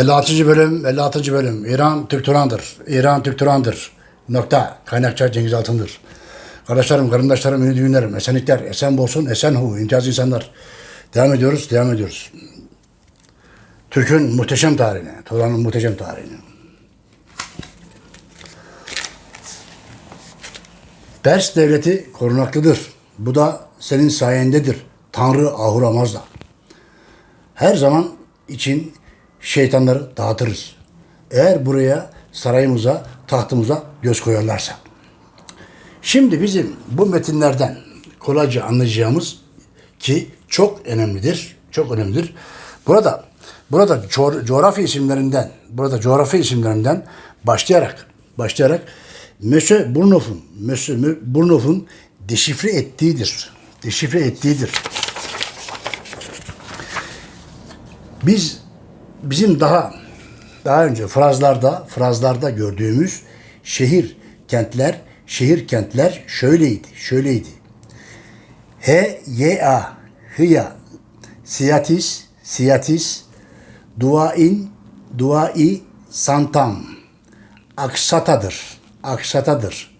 56. bölüm, 56. bölüm. İran Türk Turan'dır. İran Türk Turan'dır. Nokta. Kaynakça Cengiz Altın'dır. Kardeşlerim, karındaşlarım, ünlü düğünlerim, esenlikler, esen bolsun, esen hu, imtiyaz insanlar. Devam ediyoruz, devam ediyoruz. Türk'ün muhteşem tarihine, Turan'ın muhteşem tarihine. Pers devleti korunaklıdır. Bu da senin sayendedir. Tanrı Ahura Mazda. Her zaman için şeytanları dağıtırız. Eğer buraya sarayımıza, tahtımıza göz koyarlarsa. Şimdi bizim bu metinlerden kolayca anlayacağımız ki çok önemlidir. Çok önemlidir. Burada burada co- coğrafya isimlerinden, burada coğrafya isimlerinden başlayarak başlayarak Möse Burnoff'un Möse Burnoff'un deşifre ettiğidir. Deşifre ettiğidir. Biz bizim daha daha önce frazlarda frazlarda gördüğümüz şehir kentler şehir kentler şöyleydi şöyleydi. H Y A Hıya Siyatis Siyatis Duain Duai Santam Aksatadır Aksatadır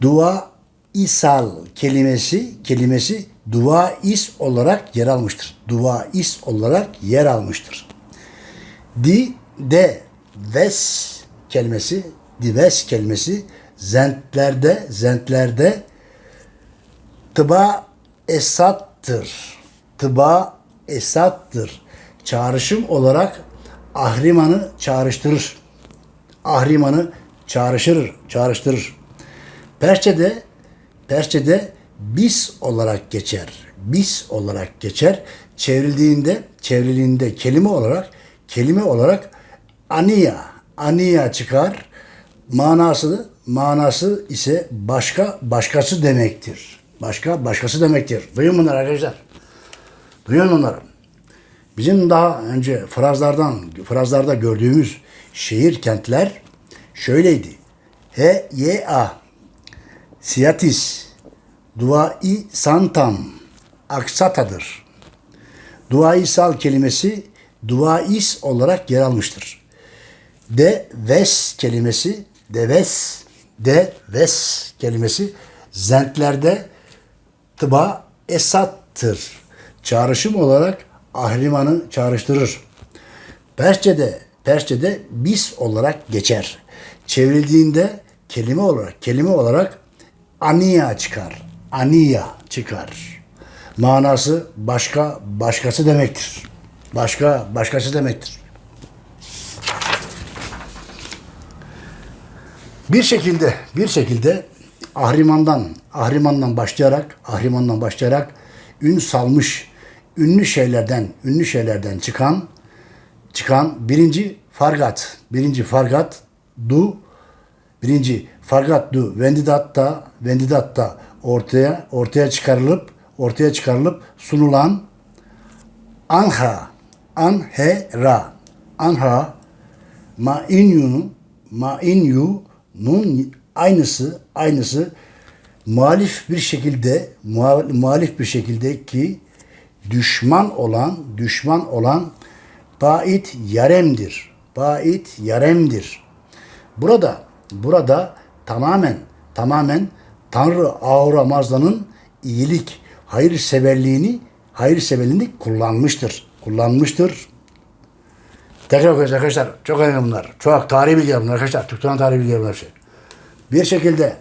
Dua isal kelimesi kelimesi dua is olarak yer almıştır. Dua is olarak yer almıştır. Di de ves kelimesi dives kelimesi zentlerde zentlerde tıba esattır. Tıba esattır. Çağrışım olarak ahrimanı çağrıştırır. Ahrimanı çağrıştırır, çağrıştırır. Persçe'de Persçe'de bis olarak geçer. Bis olarak geçer. Çevrildiğinde, çevrildiğinde kelime olarak kelime olarak aniya, aniya çıkar. Manası manası ise başka başkası demektir. Başka başkası demektir. Duyun bunları arkadaşlar. Duyun bunları. Bizim daha önce frazlardan frazlarda gördüğümüz şehir kentler şöyleydi. H Y A Siyatis Duai Santam Aksata'dır. Duaisal kelimesi duais olarak yer almıştır. De ves kelimesi de ves de ves kelimesi zentlerde tıba esattır. Çağrışım olarak ahrimanı çağrıştırır. Persçe'de Persçe'de bis olarak geçer. Çevrildiğinde kelime olarak kelime olarak aniya çıkar. Aniya çıkar. Manası başka başkası demektir. Başka başkası demektir. Bir şekilde bir şekilde Ahriman'dan Ahriman'dan başlayarak Ahriman'dan başlayarak ün salmış ünlü şeylerden ünlü şeylerden çıkan çıkan birinci fargat birinci fargat du birinci fargat du vendidatta vendidatta ortaya ortaya çıkarılıp ortaya çıkarılıp sunulan anha anhera anha mainyu mainyu'nun aynısı aynısı muhalif bir şekilde muha- muhalif bir şekilde ki düşman olan düşman olan bait yaremdir. Bait yaremdir. Burada burada tamamen tamamen Tanrı Ahura Mazda'nın iyilik, hayırseverliğini, hayırseverliğini kullanmıştır. Kullanmıştır. Tekrar okuyacağız arkadaşlar. Çok önemli bunlar. Çok tarihi bilgiler bunlar arkadaşlar. Türklerin tarihi bilgiler bunlar. Şey. Bir şekilde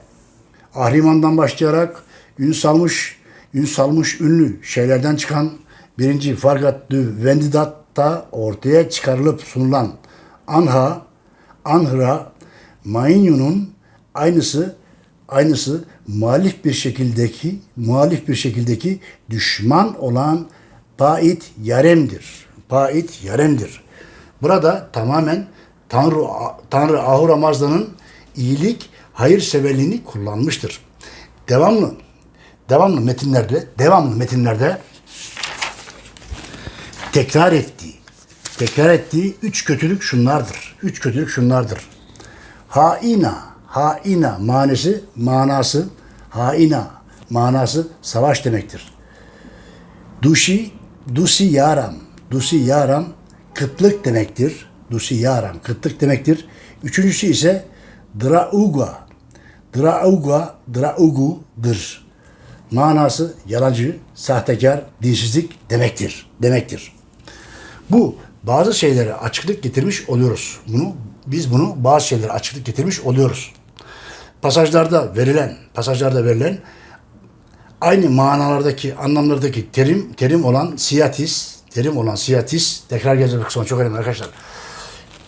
Ahriman'dan başlayarak ün salmış, ün salmış ünlü şeylerden çıkan birinci Fargatlü Vendidat'ta ortaya çıkarılıp sunulan Anha, Anhra, Mainyu'nun aynısı aynısı muhalif bir şekildeki muhalif bir şekildeki düşman olan Pait Yarem'dir. Pait Yarem'dir. Burada tamamen Tanrı Tanrı Ahura Mazda'nın iyilik, hayırseverliğini kullanmıştır. Devamlı devamlı metinlerde, devamlı metinlerde tekrar ettiği, tekrar ettiği üç kötülük şunlardır. Üç kötülük şunlardır. Haina, haina manası, manası, haina manası savaş demektir. Duşi, dusi yaram, dusi yaram kıtlık demektir. Dusiyaram kıtlık demektir. Üçüncüsü ise drauga. Drauga, draugu'dır. Manası yalancı, sahtekar, dinsizlik demektir. Demektir. Bu bazı şeylere açıklık getirmiş oluyoruz. Bunu biz bunu bazı şeylere açıklık getirmiş oluyoruz. Pasajlarda verilen, pasajlarda verilen aynı manalardaki, anlamlardaki terim terim olan siyatis, terim olan siyatis tekrar geleceğim kısmına çok önemli arkadaşlar.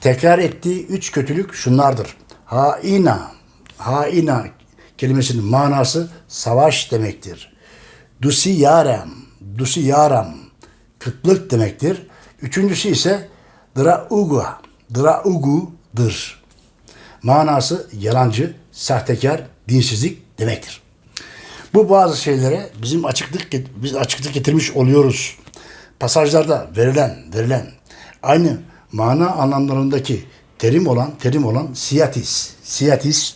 Tekrar ettiği üç kötülük şunlardır. Haina, haina kelimesinin manası savaş demektir. Dusiyarem, dusiyarem kıtlık demektir. Üçüncüsü ise drauga, draugu'dır. Manası yalancı, sahtekar, dinsizlik demektir. Bu bazı şeylere bizim açıklık biz açıklık getirmiş oluyoruz. Pasajlarda verilen verilen aynı mana anlamlarındaki terim olan terim olan siyatis. Siyatis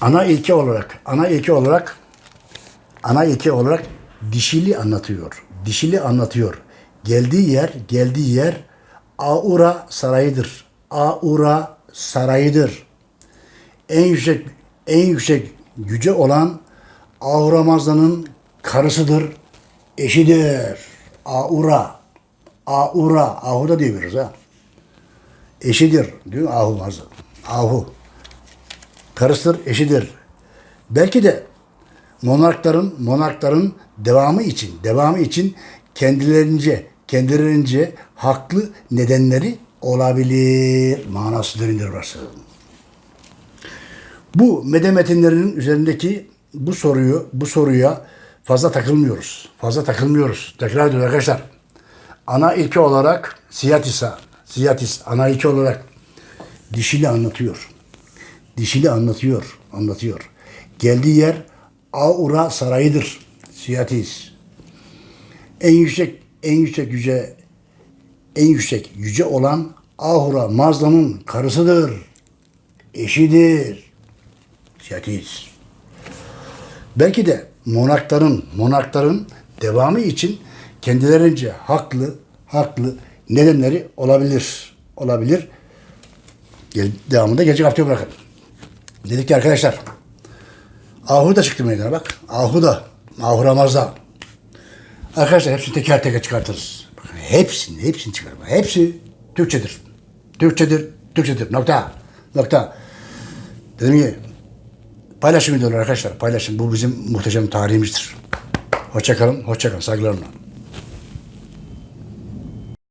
ana ilke olarak ana ilke olarak ana ilke olarak dişili anlatıyor. Dişili anlatıyor. Geldiği yer, geldiği yer Aura sarayıdır. Aura sarayıdır. En yüksek en yüksek güce olan Ahura Mazda'nın karısıdır, eşidir. Aura. Aura. Ahu da diyoruz ha. Eşidir. Mi? Ahu Mazda. Ahu. Karısıdır, eşidir. Belki de monarkların monarkların devamı için devamı için kendilerince kendilerince haklı nedenleri olabilir manası derindir burası. Bu mede metinlerinin üzerindeki bu soruyu bu soruya fazla takılmıyoruz. Fazla takılmıyoruz. Tekrar ediyorum arkadaşlar. Ana ilke olarak siyatisa, siyatis ana ilke olarak dişili anlatıyor. Dişili anlatıyor, anlatıyor. Geldiği yer Aura sarayıdır. Siyatis. En yüksek en yüksek yüce en yüksek yüce olan Ahura Mazda'nın karısıdır. Eşidir. Siyatis. Belki de monarkların monarkların devamı için kendilerince haklı haklı nedenleri olabilir. Olabilir. Devamında gelecek haftaya bırakın. Dedik ki arkadaşlar Ahu da çıktı meydana bak. Ahu da. Ahu Ramaz'da. Arkadaşlar hepsini teker teker çıkartırız. Bakın hepsini, hepsini çıkarma. Hepsi Türkçedir. Türkçedir, Türkçedir. Nokta. Nokta. Dedim ki paylaşın videoları arkadaşlar. Paylaşın. Bu bizim muhteşem tarihimizdir. Hoşçakalın, hoşçakalın. Saygılarımla.